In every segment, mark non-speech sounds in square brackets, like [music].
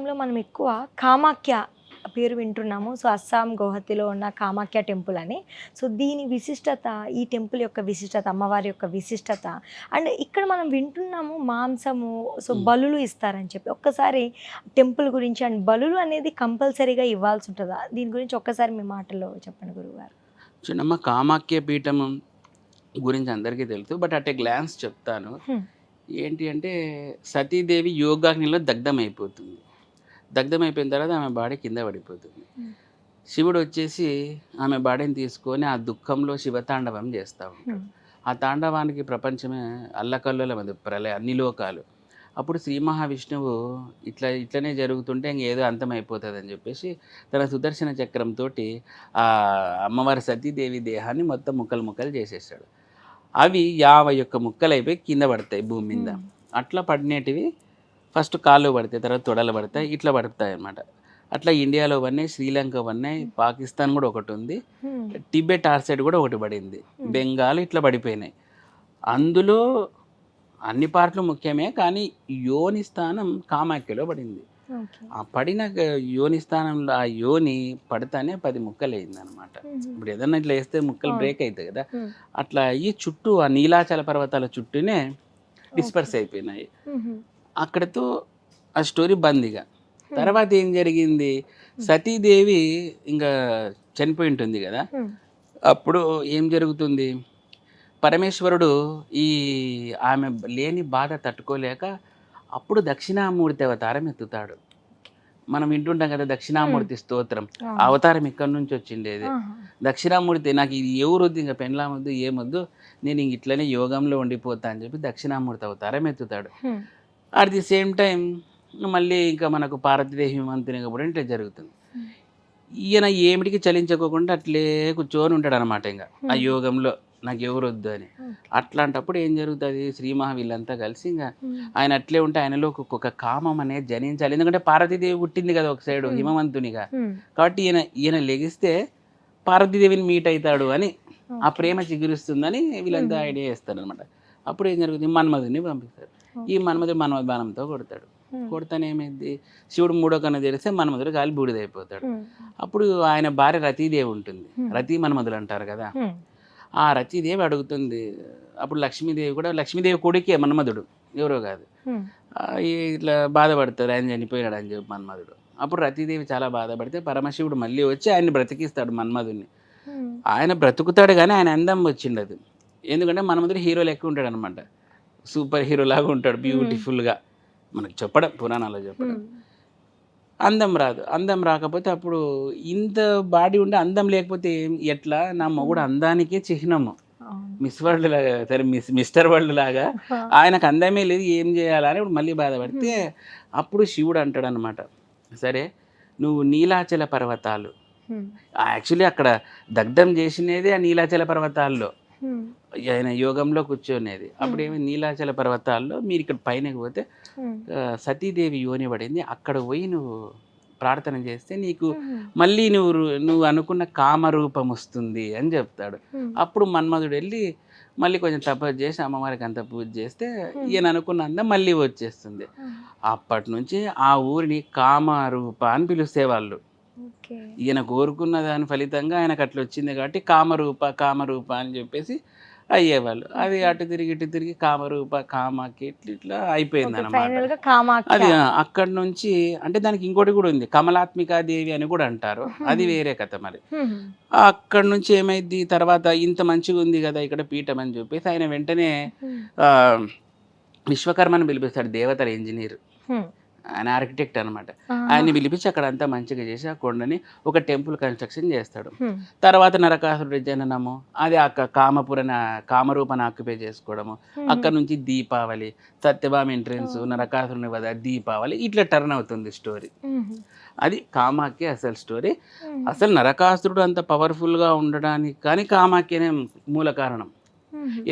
టైంలో మనం ఎక్కువ కామాఖ్య పేరు వింటున్నాము. సో అస్సాం గౌహతిలో ఉన్న కామాఖ్య టెంపుల్ అని. సో దీని విశిష్టత ఈ టెంపుల్ యొక్క విశిష్టత అమ్మవారి యొక్క విశిష్టత అండ్ ఇక్కడ మనం వింటున్నాము మాంసము సో. బలులు ఇస్తారని చెప్పి. ఒక్కసారి టెంపుల్ గురించి అండ్ బలులు అనేది కంపల్సరీగా ఇవ్వాల్సి ఉంటుందా? దీని గురించి ఒక్కసారి మీ మాటల్లో చెప్పండి గురుగారు చిన్నమ్మ కామాఖ్య పీఠం గురించి అందరికీ తెలుసు బట్ అట్ ఏ గ్లాన్స్ చెప్తాను. ఏంటి అంటే సతీదేవి యోగాగ్నిలో దగ్ధమైపోతుంది. దగ్ధమైపోయిన తర్వాత ఆమె బాడీ కింద పడిపోతుంది. శివుడు వచ్చేసి ఆమె బాడీని తీసుకొని ఆ దుఃఖంలో శివతాండవం చేస్తూ ఉంటాడు. ఆ తాండవానికి ప్రపంచమే అల్లకల్లోల మీద ప్రళయ అన్ని లోకాలు అప్పుడు శ్రీ మహావిష్ణువు ఇట్లా ఇట్లనే జరుగుతుంటే ఇంకేదో అంతమైపోతుంది అని చెప్పేసి తన సుదర్శన చక్రంతో ఆ అమ్మవారి సతీదేవి దేహాన్ని మొత్తం ముక్కలు ముక్కలు చేసేసాడు అవి యాభై ఒక్క ముక్కలు అయిపోయి కింద పడతాయి భూమి మీద. అట్లా పడినటివి ఫస్ట్ కాళ్ళు పడతాయి తర్వాత తొడలు పడతాయి ఇట్లా పడతాయి అన్నమాట అట్లా ఇండియాలో పడినాయి శ్రీలంక పడినాయి పాకిస్తాన్ కూడా ఒకటి ఉంది. టిబెట్ ఆర్ సైడ్ కూడా ఒకటి పడింది. బెంగాల్ ఇట్లా పడిపోయినాయి అందులో అన్ని పార్ట్లు ముఖ్యమే కానీ యోని స్థానం కామాఖ్యలో పడింది. ఆ పడిన యోని స్థానంలో ఆ యోని పడితేనే పది ముక్కలు అయింది అనమాట. ఇప్పుడు ఏదన్నా ఇట్లా వేస్తే ముక్కలు. బ్రేక్ అవుతాయి కదా. అట్లా ఈ చుట్టూ ఆ నీలాచల పర్వతాల చుట్టూనే డిస్పర్స్ అయిపోయినాయి. అక్కడతో ఆ స్టోరీ బంద్ ఇక తర్వాత ఏం జరిగింది? సతీదేవి ఇంకా చనిపోయి ఉంటుంది కదా. అప్పుడు ఏం జరుగుతుంది? పరమేశ్వరుడు ఈ ఆమె లేని బాధ తట్టుకోలేక అప్పుడు దక్షిణామూర్తి అవతారం ఎత్తుతాడు. మనం వింటుంటాం కదా దక్షిణామూర్తి స్తోత్రం. అవతారం ఇక్కడి నుంచి వచ్చిండేది. దక్షిణామూర్తి నాకు ఇది ఎవరొద్దు ఇంకా పెండ్లామొద్దు ఏమొద్దు నేను ఇంక ఇట్లనే యోగంలో ఉండిపోతా అని చెప్పి దక్షిణామూర్తి అవతారం ఎత్తుతాడు. అట్ ది సేమ్ టైం మళ్ళీ ఇంకా మనకు పార్వతీదేవి మంత్రి కూడా ఇట్లా జరుగుతుంది. ఈయన ఏమిటికి చలించకోకుండా అట్లే కూర్చొని ఉంటాడు అనమాట ఇంకా ఆ Hmm. యోగంలో నాకు ఎవరు వద్దు అని. అట్లాంటప్పుడు ఏం జరుగుతుంది శ్రీ వీళ్ళంతా కలిసి ఇంకా Hmm. ఆయన అట్లే ఉంటే ఆయనలో ఒక- ఒక కామం అనేది జనించాలి ఎందుకంటే పార్వతీదేవి పుట్టింది కదా ఒక సైడ్ Hmm. హిమవంతునిగా. కాబట్టి ఈయన ఈయన లెగిస్తే పార్వతీదేవిని మీట్ అవుతాడు అని ఆ. ప్రేమ చిగురిస్తుందని వీళ్ళంతా. ఐడియా చేస్తారు అనమాట అప్పుడు ఏం జరుగుతుంది మన్మధుని పంపిస్తారు ఈ మన్మధుడు మన్మధ బాణంతో కొడతాడు. కొడతానే ఏమైంది? శివుడు మూడో కన్ను తెరిస్తే మన్మధుడు గాలి బూడిదైపోతాడు. అప్పుడు ఆయన భార్య రతీదేవి ఉంటుంది. రతీ మన్మధులు అంటారు కదా. ఆ రతీదేవి అడుగుతుంది. అప్పుడు లక్ష్మీదేవి కూడా లక్ష్మీదేవి కొడుకే మన్మధుడు. ఎవరో కాదు. ఇట్లా బాధపడతాడు ఆయన చనిపోయాడు అని చెప్పి మన్మధుడు. అప్పుడు రతీదేవి చాలా బాధపడితే పరమశివుడు మళ్ళీ వచ్చి ఆయన్ని బ్రతికిస్తాడు మన్మధుడిని. ఆయన బ్రతుకుతాడు కానీ ఆయన అందం వచ్చిండదు. ఎందుకంటే మన్మధుడు హీరో లెక్క ఉంటాడు అనమాట సూపర్ హీరో లాగా ఉంటాడు బ్యూటిఫుల్గా మనకు చెప్పడం పురాణాల్లో చెప్పడం. అందం రాదు అందం రాకపోతే అప్పుడు ఇంత బాడీ ఉంటే అందం లేకపోతే ఎట్లా నా మొగుడు అందానికే చిహ్నము. మిస్ వరల్డ్ లాగా సరే మిస్ మిస్టర్ వరల్డ్ లాగా. ఆయనకు అందమే లేదు ఏం చేయాలని ఇప్పుడు మళ్ళీ బాధపడితే అప్పుడు శివుడు అంటాడు అనమాట సరే నువ్వు నీలాచల పర్వతాలు. యాక్చువల్లీ అక్కడ దగ్ధం చేసినది ఆ నీలాచల పర్వతాల్లో. ఆయన యోగంలో కూర్చొనేది అప్పుడు ఏమి నీలాచల పర్వతాల్లో మీరు ఇక్కడ పైనకి పోతే సతీదేవి యోని పడింది అక్కడ పోయి నువ్వు ప్రార్థన చేస్తే నీకు. మళ్ళీ నువ్వు నువ్వు అనుకున్న కామరూపం వస్తుంది అని చెప్తాడు. అప్పుడు మన్మధుడు వెళ్ళి మళ్ళీ కొంచెం తపస్సు చేసి అమ్మవారికి అంత పూజ చేస్తే ఈయన అనుకున్న అందం మళ్ళీ వచ్చేస్తుంది. అప్పటి నుంచి ఆ ఊరిని కామరూప అని పిలిచేవాళ్ళు. ఈయన కోరుకున్న దాని ఫలితంగా ఆయనకు అట్లా వచ్చింది కాబట్టి కామరూప కామరూప అని చెప్పేసి అయ్యేవాళ్ళు. అది అటు తిరిగి ఇటు తిరిగి కామరూప కామాకి ఇట్లా ఇట్లా అయిపోయింది అనమాట. అది అక్కడి నుంచి అంటే దానికి ఇంకోటి కూడా ఉంది. కమలాత్మికా దేవి అని కూడా అంటారు. అది వేరే కథ మరి. అక్కడి నుంచి ఏమైంది తర్వాత ఇంత మంచిగా ఉంది కదా ఇక్కడ పీఠం అని చెప్పేసి ఆయన వెంటనే విశ్వకర్మని పిలిపిస్తాడు దేవతల ఇంజనీర్. ఆయన ఆర్కిటెక్ట్ అనమాట. ఆయన్ని పిలిపించి అక్కడ అంతా మంచిగా చేసి ఆ కొండని ఒక టెంపుల్ కన్స్ట్రక్షన్ చేస్తాడు. తర్వాత నరకాసురుడి జననము అది అక్క కామపురన కామరూపను ఆక్యుపై చేసుకోవడము. అక్కడ నుంచి దీపావళి సత్యభామ ఎంట్రెన్స్ నరకాసురుని వద దీపావళి ఇట్లా టర్న్ అవుతుంది స్టోరీ. అది కామాఖ్య అసలు స్టోరీ. అసలు నరకాసురుడు అంత పవర్ఫుల్గా ఉండడానికి కానీ కామాఖ్యనే మూల కారణం.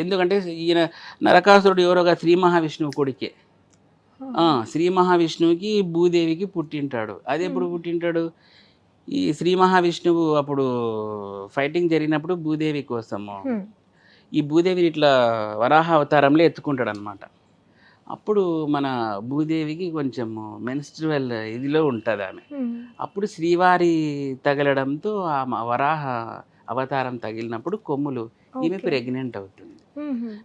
ఎందుకంటే ఈయన నరకాసురుడు ఎవరోగా శ్రీ మహావిష్ణువు కొడుకే శ్రీ మహావిష్ణువుకి భూదేవికి పుట్టింటాడు అది ఎప్పుడు పుట్టింటాడు ఈ శ్రీ మహావిష్ణువు అప్పుడు ఫైటింగ్ జరిగినప్పుడు భూదేవి కోసము. ఈ భూదేవిని ఇట్లా వరాహ అవతారంలో ఎత్తుకుంటాడు అనమాట అప్పుడు మన భూదేవికి కొంచెం మెన్స్ట్రువల్ ఇదిలో ఉంటుంది ఆమె. అప్పుడు శ్రీవారి తగలడంతో ఆ వరాహ అవతారం తగిలినప్పుడు కొమ్ములు ఈమె. ప్రెగ్నెంట్ అవుతుంది.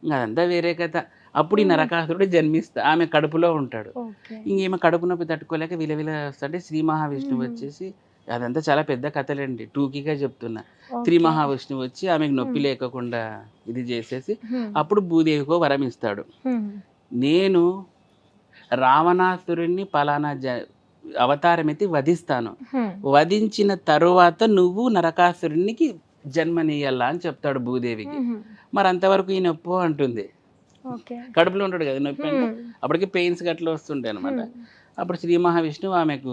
ఇంకా అదంతా వేరే కథ అప్పుడు ఈ. నరకాసురుడు జన్మిస్తా ఆమె కడుపులో ఉంటాడు ఓకే ఇంక ఈమె కడుపు నొప్పి తట్టుకోలేక విలవిల వస్తుంటే శ్రీ మహావిష్ణువు. వచ్చేసి అదంతా చాలా పెద్ద కథలండి టూకీగా చెప్తున్నా శ్రీ. మహావిష్ణువు వచ్చి ఆమెకు నొప్పి. లేకుండా ఇది చేసేసి. అప్పుడు భూదేవికో వరం ఇస్తాడు. నేను రావణాసురుణ్ణి పలానా జ అవతారం ఎత్తి వధిస్తాను. వధించిన తరువాత నువ్వు నరకాసురునికి జన్మనీయాలా అని చెప్తాడు భూదేవికి. మరి అంతవరకు ఈ నొప్పు అంటుంది కడుపులో ఉంటాడు కదా నొప్పి అంటే. అప్పటికి పెయిన్స్ గట్ల వస్తుంటాయి అనమాట. అప్పుడు శ్రీ మహావిష్ణువు ఆమెకు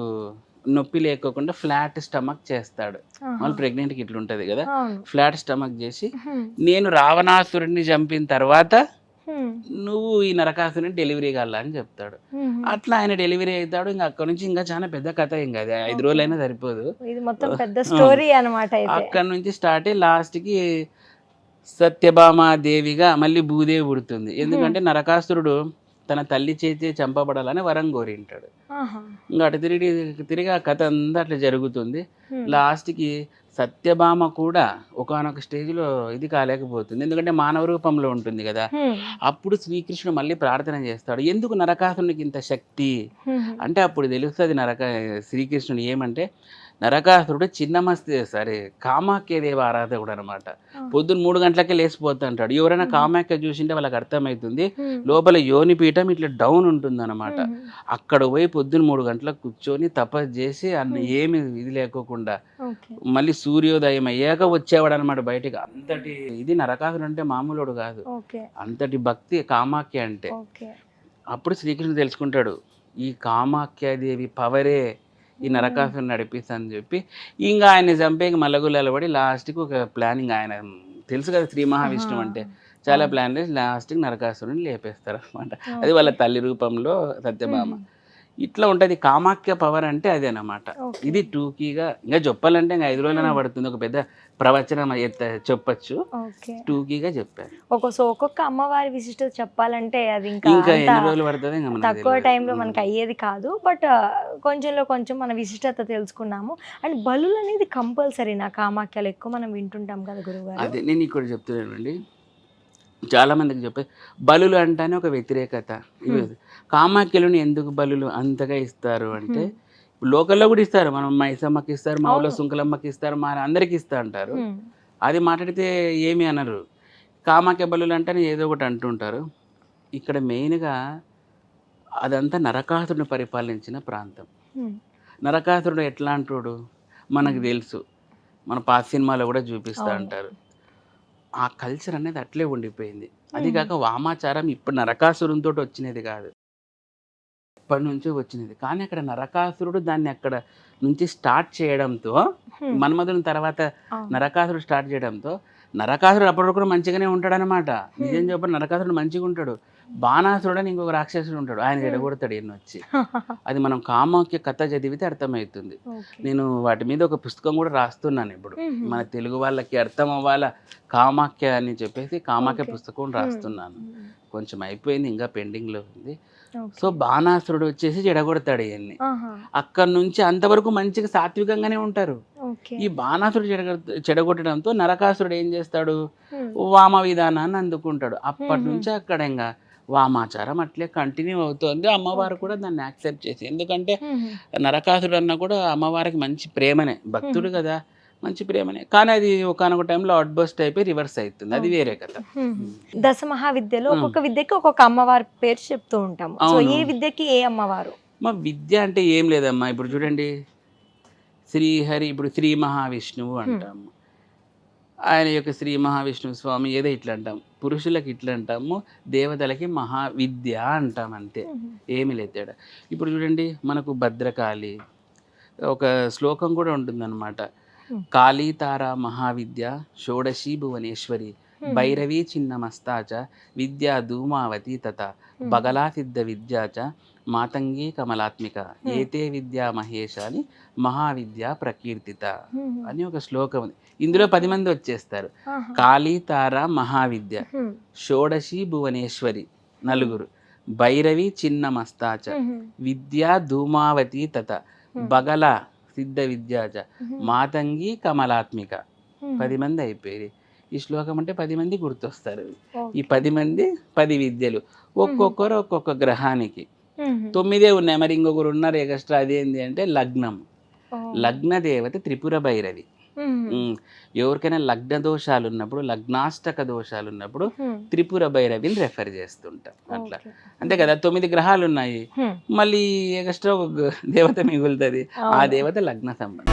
నొప్పి లేకోకుండా ఫ్లాట్ స్టమక్ చేస్తాడు. మళ్ళీ ప్రెగ్నెంట్కి ఇట్లా ఉంటుంది కదా ఫ్లాట్ స్టమక్ చేసి. నేను రావణాసురుడిని చంపిన తర్వాత. నువ్వు ఈ నరకాసురుని డెలివరీ కావాలా అని చెప్తాడు. అట్లా ఆయన డెలివరీ అవుతాడు ఇంకా అక్కడ నుంచి ఇంకా చాలా పెద్ద కథ ఇంకా అది. ఐదు. రోజులైనా సరిపోదు. ఇది మొత్తం పెద్ద స్టోరీ అన్నమాట అయితే. అక్కడ నుంచి స్టార్ట్ అయ్యి లాస్ట్కి సత్యభామా దేవిగా మళ్ళీ భూదేవి పుడుతుంది. ఎందుకంటే నరకాసురుడు తన తల్లి చేతి చంపబడాలని వరం కోరింటాడు. ఇంకా అటు తిరిగి తిరిగి ఆ కథ అంతా అట్లా జరుగుతుంది. లాస్ట్కి సత్యభామ కూడా ఒకనొక స్టేజ్లో ఇది కాలేకపోతుంది ఎందుకంటే మానవ రూపంలో ఉంటుంది కదా. అప్పుడు శ్రీకృష్ణుడు మళ్ళీ ప్రార్థన చేస్తాడు ఎందుకు నరకాసురునికి ఇంత శక్తి. అంటే అప్పుడు తెలుస్తుంది నరక శ్రీకృష్ణుడు ఏమంటే నరకాసురుడు చిన్న మస్తి సరే కామాఖ్యదేవి ఆరాధకుడు అనమాట. పొద్దున్న మూడు గంటలకే లేచిపోతా అంటాడు. ఎవరైనా. కామాఖ్య చూసింటే వాళ్ళకి అర్థమవుతుంది. లోపల యోని పీఠం ఇట్లా డౌన్ ఉంటుంది అనమాట. అక్కడ పోయి పొద్దున్న మూడు గంటలకు కూర్చొని తపస్సు చేసి అన్న. ఏమి ఇది లేకోకుండా మళ్ళీ సూర్యోదయం అయ్యాక వచ్చేవాడు అనమాట బయటికి. అంతటి ఇది నరకాసురుడు అంటే మామూలుడు కాదు. అంతటి భక్తి కామాఖ్య అంటే. అప్పుడు శ్రీకృష్ణుడు తెలుసుకుంటాడు. ఈ కామాఖ్యాదేవి పవరే ఈ నరకాసుని నడిపిస్తా అని చెప్పి ఇంకా ఆయన చంపేకి మల్లగుల్లాలు పడి లాస్ట్కి ఒక ప్లానింగ్ ఆయన తెలుసు కదా శ్రీ మహావిష్ణువు అంటే చాలా. ప్లాన్ చేసి లాస్ట్కి నరకాసురుని లేపేస్తారు అనమాట అది వాళ్ళ తల్లి రూపంలో సత్యభామ. ఇట్లా ఉంటుంది. కామాఖ్య పవర్ అంటే అదేనమాట ఇది టూకీగా ఇంకా చెప్పాలంటే ఇంకా ఐదు రోజులైనా. పడుతుంది. ఒక పెద్ద ప్రవచనం చెప్పచ్చు. టూకీగా చెప్పారు. ఒక సో ఒక్కొక్క అమ్మవారి విశిష్టత చెప్పాలంటే అది ఇంకా ఎన్ని రోజులు పడుతుంది తక్కువ. టైంలో. మనకి అయ్యేది కాదు. బట్ కొంచెంలో కొంచెం మన విశిష్టత తెలుసుకున్నాము. అండ్ బలులు అనేది కంపల్సరీ నా కామాఖ్యలు ఎక్కువ మనం వింటుంటాం కదా గురువుగారు. అదే నేను ఇక్కడ చెప్తున్నానండి. చాలా మందికి చెప్పే బలులు అంటేనే ఒక వ్యతిరేకత. కామాఖ్యలను ఎందుకు బలులు అంతగా ఇస్తారు అంటే లోకల్లో కూడా ఇస్తారు. మనం మైసమ్మకి ఇస్తారు మా ఊళ్ళో. సుంకలమ్మకి ఇస్తారు మా అందరికి ఇస్తా అంటారు. అది మాట్లాడితే ఏమి అనరు. కామాఖ్య బలులు అంటేనే ఏదో ఒకటి అంటుంటారు ఇక్కడ మెయిన్గా అదంతా నరకాసురుని పరిపాలించిన ప్రాంతం. నరకాసురుడు ఎట్లా అంటాడు? మనకు. తెలుసు. మన పాత సినిమాలో కూడా చూపిస్తూ. అంటారు. ఆ కల్చర్ అనేది అట్లే ఉండిపోయింది అది. కాక వామాచారం ఇప్పుడు నరకాసురునితో వచ్చినది కాదు ఇప్పటి నుంచే వచ్చినది కానీ అక్కడ నరకాసురుడు దాన్ని అక్కడ నుంచి స్టార్ట్ చేయడంతో. మన్మధుని తర్వాత. నరకాసురుడు స్టార్ట్ చేయడంతో నరకాసురుడు అప్పటి వరకు మంచిగానే ఉంటాడనమాట నిజం హ్మ్. చెప్పిన నరకాసురుడు మంచిగా ఉంటాడు బాణాసురుడు అని ఇంకొక రాక్షసుడు ఉంటాడు ఆయన. ఎడగొడతాడు ఎన్ని వచ్చి [laughs] అది మనం కామాఖ్య కథ చదివితే అర్థమవుతుంది. నేను వాటి మీద ఒక పుస్తకం కూడా రాస్తున్నాను ఇప్పుడు. మన తెలుగు వాళ్ళకి అర్థం అవ్వాల కామాఖ్య అని చెప్పేసి కామాఖ్య. పుస్తకం. రాస్తున్నాను. కొంచెం అయిపోయింది ఇంకా పెండింగ్లో ఉంది. సో బాణాసురుడు వచ్చేసి చెడగొడతాడు ఇవన్నీ. అక్కడి నుంచి అంతవరకు మంచిగా సాత్వికంగానే ఉంటారు. ఈ బాణాసురుడు చెడగొ చెడగొట్టడంతో నరకాసురుడు ఏం చేస్తాడు. వామ విధానాన్ని అందుకుంటాడు అప్పటి. నుంచి అక్కడ ఇంకా వామాచారం అట్లే కంటిన్యూ అవుతుంది అమ్మవారు. కూడా దాన్ని యాక్సెప్ట్ చేసి ఎందుకంటే. నరకాసుడు అన్న కూడా అమ్మవారికి మంచి ప్రేమనే భక్తుడు. కదా మంచి ప్రేమనే కానీ అది ఒకనొక టైంలో అవుట్ బస్ట్ అయిపోయి రివర్స్ అవుతుంది అది. వేరే కథ. దశ మహావిద్యలో. ఒక్కొక్క విద్యకి ఒక్కొక్క అమ్మవారి పేరు చెప్తూ అవును. ఏ విద్యకి ఏ అమ్మవారు మా విద్య అంటే ఏం లేదమ్మా ఇప్పుడు చూడండి శ్రీహరి ఇప్పుడు శ్రీ మహావిష్ణువు అంటాము ఆయన యొక్క శ్రీ మహావిష్ణువు స్వామి ఏదో ఇట్లా అంటాం పురుషులకి ఇట్లా అంటాము దేవతలకి మహావిద్య అంటాం అంతే. ఏమి లేదు తేడా ఇప్పుడు చూడండి మనకు భద్రకాళి ఒక శ్లోకం కూడా ఉంటుందన్నమాట. కాళీతార మహావిద్య షోడశీ భువనేశ్వరి. భైరవీ చిన్నమస్తా చ విద్యా ధూమావతి తత హ్మ్. బగలా సిద్ధ విద్యా చ మాతంగీ కమలాత్మిక. ఏతే విద్యా మహేశాని మహావిద్య ప్రకీర్తిత. అని ఒక శ్లోకం ఉంది. ఇందులో పది మంది వచ్చేస్తారు. కాళీతార మహావిద్య. షోడశి భువనేశ్వరి నలుగురు. భైరవి చిన్న మస్తాచ. విద్యా ధూమావతి తత. బగల సిద్ధ విద్యాచ. మాతంగి కమలాత్మిక. పది మంది అయిపోయి ఈ శ్లోకం అంటే పది మంది గుర్తొస్తారు. ఈ పది మంది పది విద్యలు. ఒక్కొక్కరు ఒక్కొక్క గ్రహానికి. తొమ్మిదే ఉన్నాయి. మరి ఇంకొకరు ఉన్నారు ఎక్స్ట్రా. అదేంటి అంటే లగ్నం. లగ్న దేవత త్రిపుర భైరవి. ఎవరికైనా లగ్న దోషాలు ఉన్నప్పుడు లగ్నాష్టక దోషాలు ఉన్నప్పుడు త్రిపుర భైరవిని రెఫర్ చేస్తుంటాం. అట్లా. అంతే కదా. తొమ్మిది గ్రహాలు ఉన్నాయి మళ్ళీ ఎక్స్ట్రా ఒక దేవత మిగులుతుంది. ఆ దేవత లగ్న సంబంధం.